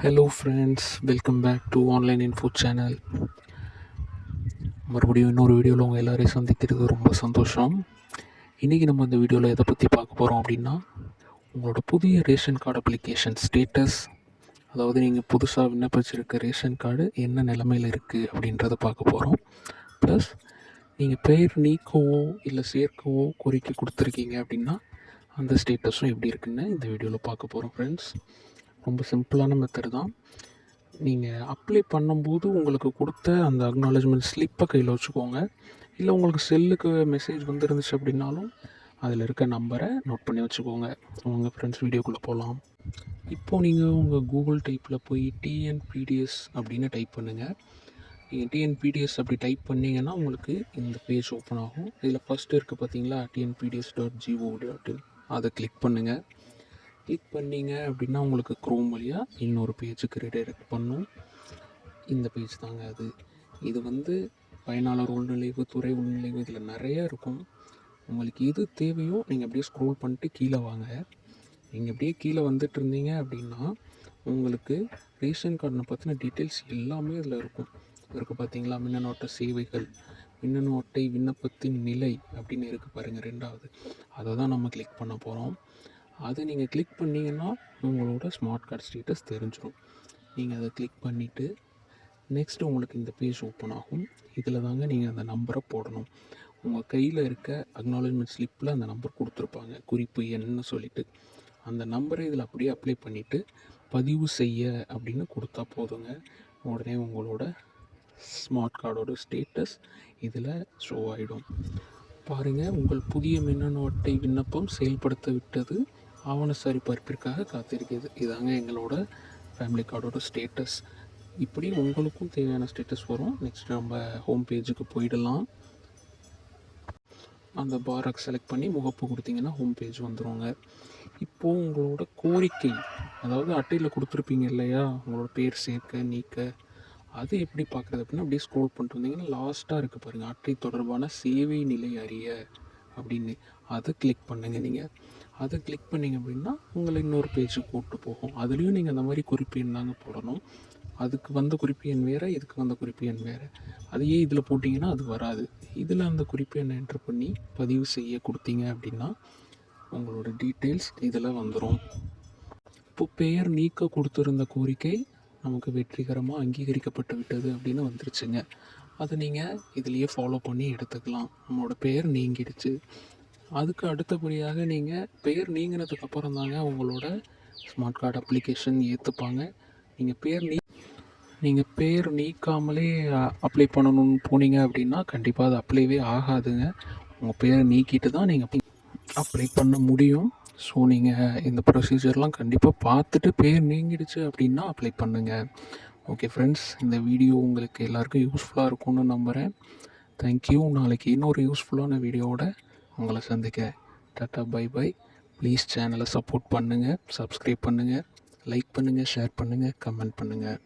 Hello friends welcome back to online info channel மறுபடியும் இன்னொரு வீடியோவில் உங்கள் எல்லோரையும் சந்திக்கிறது ரொம்ப சந்தோஷம். இன்றைக்கி நம்ம இந்த வீடியோவில் எதை பற்றி பார்க்க போகிறோம் அப்படின்னா உங்களோட புதிய ரேஷன் கார்டு அப்ளிகேஷன் ஸ்டேட்டஸ் அதாவது நீங்கள் புதுசாக விண்ணப்பிச்சிருக்க ரேஷன் கார்டு என்ன நிலமையில் இருக்குது அப்படின்றத பார்க்க போகிறோம் ப்ளஸ் நீங்கள் பெயர் நீக்கவோ இல்லை சேர்க்கவோ கோரிக்கை கொடுத்துருக்கீங்க அப்படின்னா அந்த ஸ்டேட்டஸும் எப்படி இருக்குன்னு இந்த வீடியோவில் பார்க்க போகிறோம் ஃப்ரெண்ட்ஸ் ரொம்ப சிம்பிளான மெத்தடு தான். நீங்கள் அப்ளை பண்ணும்போது உங்களுக்கு கொடுத்த அந்த அக்னாலஜ்மெண்ட் ஸ்லிப்பை கையில் வச்சுக்கோங்க. இல்லை உங்களுக்கு செல்லுக்கு மெசேஜ் வந்துருந்துச்சு அப்படின்னாலும் அதில் இருக்க நம்பரை நோட் பண்ணி வச்சுக்கோங்க. உங்கள் ஃப்ரெண்ட்ஸ் வீடியோக்குள்ளே போகலாம் இப்போது நீங்கள் உங்கள் கூகுள் டைப்பில் போய் டிஎன்பிடிஎஸ் அப்படின்னு டைப் பண்ணுங்கள் நீங்கள் டிஎன்பிடிஎஸ் அப்படி டைப் பண்ணிங்கன்னா உங்களுக்கு இந்த பேஜ் ஓப்பன் ஆகும். இதில் ஃபஸ்ட்டு இருக்குது பார்த்தீங்களா TNPDS dot G O dot in அதை கிளிக் பண்ணுங்கள் கிளிக் பண்ணிங்க அப்படின்னா உங்களுக்கு க்ரோம் வழியாக இன்னொரு பேஜுக்கு ரிடைரக்ட் பண்ணும். இந்த பேஜ் தாங்க அது. இது வந்து பயனாளர் உள்நுழைவு துறை உள்நுழைவு இதில் நிறைய இருக்கும். உங்களுக்கு எது தேவையோ நீங்கள் அப்படியே ஸ்க்ரோல் பண்ணிட்டு கீழே வாங்க. நீங்கள் அப்படியே கீழே வந்துட்டு இருந்தீங்க அப்படின்னா உங்களுக்கு ரேஷன் கார்டினை பற்றின டீட்டெயில்ஸ் எல்லாமே இதில் இருக்கும். இருக்குது பார்த்தீங்களா மின்னணு அட்டை சேவைகள் மின்னணு அட்டை விண்ணப்பத்தின் நிலை அப்படின்னு இருக்குது பாருங்கள் ரெண்டாவது. அதை தான் நம்ம கிளிக் பண்ண போகிறோம் அதை நீங்கள் கிளிக் பண்ணிங்கன்னா உங்களோட ஸ்மார்ட் கார்டு ஸ்டேட்டஸ் தெரிஞ்சிடும் நீங்கள் அதை கிளிக் பண்ணிவிட்டு நெக்ஸ்ட்டு உங்களுக்கு இந்த பேஜ் ஓப்பன் ஆகும். இதில் தாங்க நீங்கள் அந்த நம்பரை போடணும். உங்கள் கையில் இருக்க அக்னாலஜ்மெண்ட் ஸ்லிப்பில் அந்த நம்பர் கொடுத்துருப்பாங்க. குறிப்பு என்னன்னு சொல்லிவிட்டு அந்த நம்பரை இதில் அப்படியே அப்ளை பண்ணிவிட்டு பதிவு செய்ய அப்படின்னு கொடுத்தா போதுங்க. உடனே உங்களோட ஸ்மார்ட் கார்டோட ஸ்டேட்டஸ் இதில் ஷோ ஆகிடும் பாருங்கள் உங்கள் புதிய மின்னணு அட்டை விண்ணப்பம் செயல்படுத்த விட்டது ஆவண சரிபார்ப்பிற்காக காத்திருக்கிறது. இதாங்க எங்களோட ஃபேமிலி கார்டோட ஸ்டேட்டஸ் இப்படி உங்களுக்கும் தேவையான ஸ்டேட்டஸ் வரும். நெக்ஸ்ட் நம்ம ஹோம் பேஜுக்கு போயிடலாம். அந்த பாராக் செலக்ட் பண்ணி முகப்பு கொடுத்தீங்கன்னா ஹோம் பேஜ் வந்துடுவாங்க இப்போது உங்களோட கோரிக்கை அதாவது அட்டையில் கொடுத்துருப்பீங்க இல்லையா? உங்களோட பேர் சேர்க்க நீக்க. அது எப்படி பார்க்குறது அப்படின்னா அப்படியே ஸ்க்ரோல் பண்ணிட்டு வந்தீங்கன்னா லாஸ்ட்டாக இருக்குது பாருங்கள் அட்டை தொடர்பான சேவை நிலை அறிய அப்படின்னு. அதை கிளிக் பண்ணுங்கள் நீங்கள் அதை கிளிக் பண்ணிங்க அப்படின்னா உங்களை இன்னொரு பேஜுக்கு கூப்பிட்டு போகும். அதுலேயும் நீங்கள் அந்த மாதிரி குறிப்பு எண் தாங்க போடணும். அதுக்கு வந்த குறிப்பு எண் வேறு இதுக்கு வந்த குறிப்பு எண் வேறு. அதையே இதில் போட்டிங்கன்னா அது வராது. இதில் அந்த குறிப்பு எண்ணை என்ட்ரு பண்ணி பதிவு செய்ய கொடுத்தீங்க அப்படின்னா உங்களோட டீட்டெயில்ஸ் இதில் வந்துடும் இப்போ பெயர் நீக்க கொடுத்துருந்த கோரிக்கை நமக்கு வெற்றிகரமாக அங்கீகரிக்கப்பட்டு விட்டது அப்படின்னு வந்துருச்சுங்க. அதை நீங்கள் இதுலேயே ஃபாலோ பண்ணி எடுத்துக்கலாம். நம்மளோட பெயர் நீங்கிடுச்சு. அதுக்கு அடுத்தபடியாக நீங்கள் பேர் நீங்கினதுக்கு அப்புறம் தாங்க உங்களோட ஸ்மார்ட் கார்டு அப்ளிகேஷன் ஏற்றுப்பாங்க நீங்கள் பேர் நீ நீங்கள் பேர் நீக்காமலே அப்ளை பண்ணணும்னு போனீங்க அப்படின்னா கண்டிப்பாக அது அப்ளைவே ஆகாதுங்க. உங்கள் பேரை நீக்கிட்டு தான் நீங்கள் அப்ளை பண்ண முடியும். ஸோ நீங்கள் இந்த ப்ரொசீஜர்லாம் கண்டிப்பாக பார்த்துட்டு பேர் நீங்கிடுச்சு அப்படின்னா அப்ளை பண்ணுங்கள் ஓகே ஃப்ரெண்ட்ஸ் இந்த வீடியோ உங்களுக்கு எல்லாருக்கும் யூஸ்ஃபுல்லாக இருக்கும்னு நம்புகிறேன் தேங்க்யூ நாளைக்கு இன்னொரு யூஸ்ஃபுல்லான வீடியோவோட உங்களை சந்திக்க டாட்டா பை பை. ப்ளீஸ் சேனலை சப்போர்ட் பண்ணுங்கள் சப்ஸ்கிரைப் பண்ணுங்கள் லைக் பண்ணுங்கள் ஷேர் பண்ணுங்கள் கமெண்ட் பண்ணுங்கள்